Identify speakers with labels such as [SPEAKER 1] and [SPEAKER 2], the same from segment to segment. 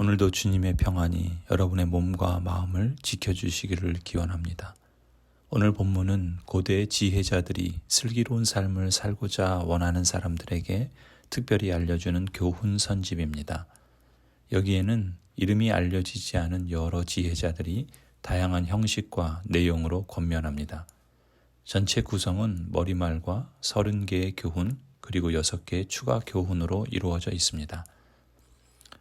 [SPEAKER 1] 오늘도 주님의 평안이 여러분의 몸과 마음을 지켜주시기를 기원합니다. 오늘 본문은 고대 지혜자들이 슬기로운 삶을 살고자 원하는 사람들에게 특별히 알려주는 교훈 선집입니다. 여기에는 이름이 알려지지 않은 여러 지혜자들이 다양한 형식과 내용으로 권면합니다. 전체 구성은 머리말과 30개의 교훈 그리고 6개의 추가 교훈으로 이루어져 있습니다.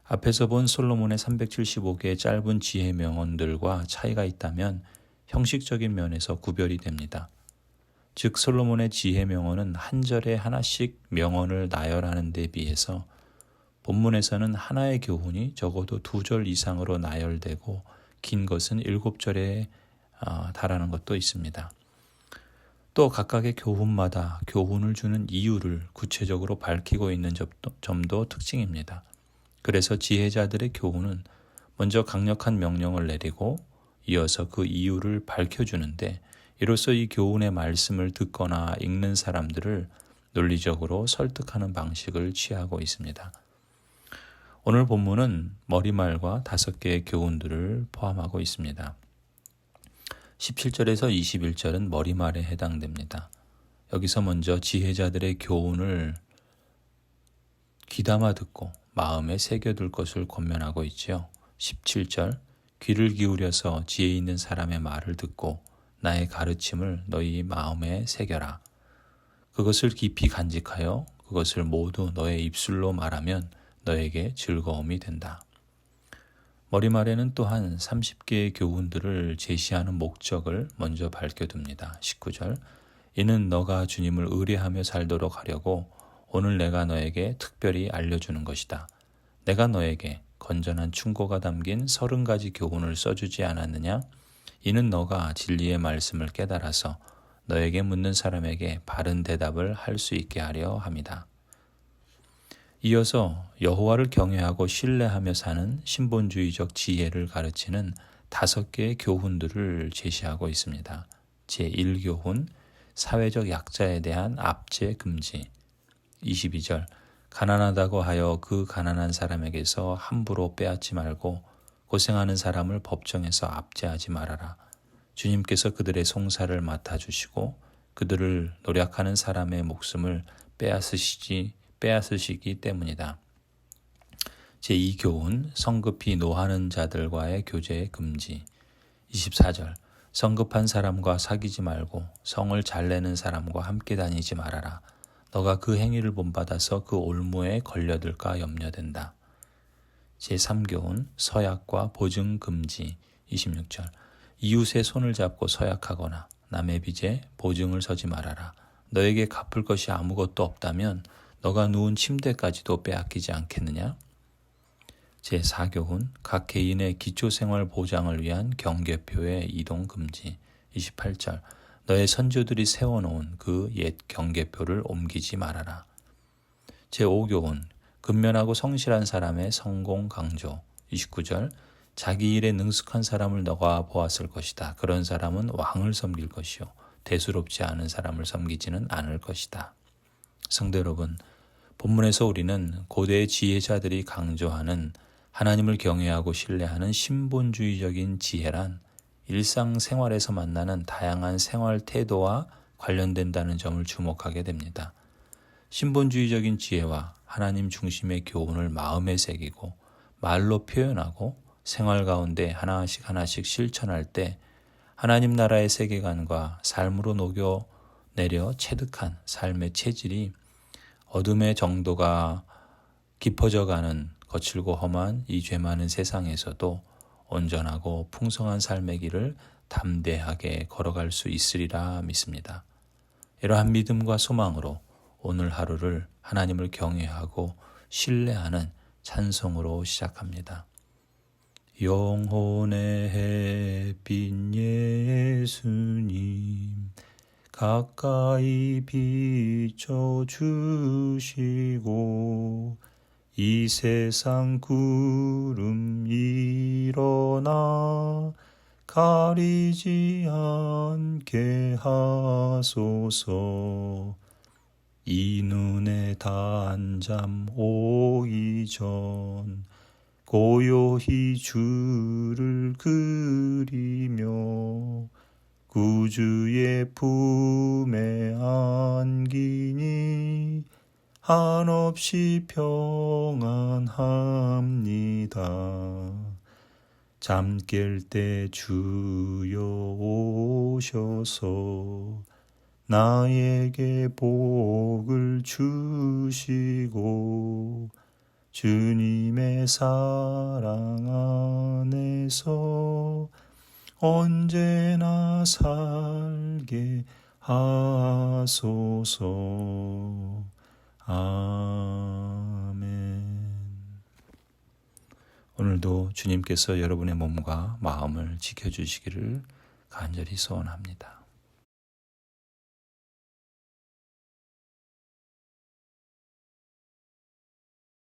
[SPEAKER 1] 앞에서 본 솔로몬의 375개의 짧은 지혜 명언들과 차이가 있다면 형식적인 면에서 구별이 됩니다. 즉 솔로몬의 지혜 명언은 한 절에 하나씩 명언을 나열하는 데 비해서 본문에서는 하나의 교훈이 적어도 두 절 이상으로 나열되고 긴 것은 일곱 절에 아, 달하는 것도 있습니다. 또 각각의 교훈마다 교훈을 주는 이유를 구체적으로 밝히고 있는 점도 특징입니다. 그래서 지혜자들의 교훈은 먼저 강력한 명령을 내리고 이어서 그 이유를 밝혀주는데 이로써 이 교훈의 말씀을 듣거나 읽는 사람들을 논리적으로 설득하는 방식을 취하고 있습니다. 오늘 본문은 머리말과 다섯 개의 교훈들을 포함하고 있습니다. 17절에서 21절은 머리말에 해당됩니다. 여기서 먼저 지혜자들의 교훈을 귀담아 듣고 마음에 새겨둘 것을 권면하고 있지요. 17절 귀를 기울여서 지혜 있는 사람의 말을 듣고 나의 가르침을 너희 마음에 새겨라. 그것을 깊이 간직하여 그것을 모두 너의 입술로 말하면 너에게 즐거움이 된다. 머리말에는 또한 30개의 교훈들을 제시하는 목적을 먼저 밝혀둡니다. 19절 이는 너가 주님을 의뢰하며 살도록 하려고 오늘 내가 너에게 특별히 알려주는 것이다. 내가 너에게 건전한 충고가 담긴 서른 가지 교훈을 써주지 않았느냐? 이는 너가 진리의 말씀을 깨달아서 너에게 묻는 사람에게 바른 대답을 할 수 있게 하려 합니다. 이어서 여호와를 경외하고 신뢰하며 사는 신본주의적 지혜를 가르치는 다섯 개의 교훈들을 제시하고 있습니다. 제1교훈 사회적 약자에 대한 압제 금지 22절 가난하다고 하여 그 가난한 사람에게서 함부로 빼앗지 말고 고생하는 사람을 법정에서 압제하지 말아라. 주님께서 그들의 송사를 맡아주시고 그들을 노력하는 사람의 목숨을 빼앗으시지 빼앗으시기 때문이다. 제2교훈 성급히 노하는 자들과의 교제 금지 24절 성급한 사람과 사귀지 말고 성을 잘 내는 사람과 함께 다니지 말아라. 너가 그 행위를 본받아서 그 올무에 걸려들까 염려된다. 제3교훈 서약과 보증 금지 26절 이웃의 손을 잡고 서약하거나 남의 빚에 보증을 서지 말아라. 너에게 갚을 것이 아무것도 없다면 너가 누운 침대까지도 빼앗기지 않겠느냐? 제4교훈 각 개인의 기초생활 보장을 위한 경계표의 이동 금지 28절 너의 선조들이 세워놓은 그 옛 경계표를 옮기지 말아라. 제5교훈 근면하고 성실한 사람의 성공 강조 29절 자기 일에 능숙한 사람을 너가 보았을 것이다. 그런 사람은 왕을 섬길 것이요 대수롭지 않은 사람을 섬기지는 않을 것이다. 성대 여러분, 본문에서 우리는 고대 지혜자들이 강조하는 하나님을 경외하고 신뢰하는 신본주의적인 지혜란 일상생활에서 만나는 다양한 생활 태도와 관련된다는 점을 주목하게 됩니다. 신본주의적인 지혜와 하나님 중심의 교훈을 마음에 새기고 말로 표현하고 생활 가운데 하나씩 하나씩 실천할 때 하나님 나라의 세계관과 삶으로 녹여 내려 체득한 삶의 체질이 어둠의 정도가 깊어져 가는 거칠고 험한 이 죄 많은 세상에서도 온전하고 풍성한 삶의 길을 담대하게 걸어갈 수 있으리라 믿습니다. 이러한 믿음과 소망으로 오늘 하루를 하나님을 경외하고 신뢰하는 찬송으로 시작합니다. 영혼의 햇빛 예수님 가까이 비춰 주시고 이 세상 구름 일어나 가리지 않게 하소서. 이 눈에 단 잠 오기 전 고요히 주를 그리며 구주의 품에 안기니 한없이 평안합니다. 잠깰 때 주여 오셔서 나에게 복을 주시고 주님의 사랑 안에서 언제나 살게 하소서. 아멘. 오늘도 주님께서 여러분의 몸과 마음을 지켜주시기를 간절히 소원합니다.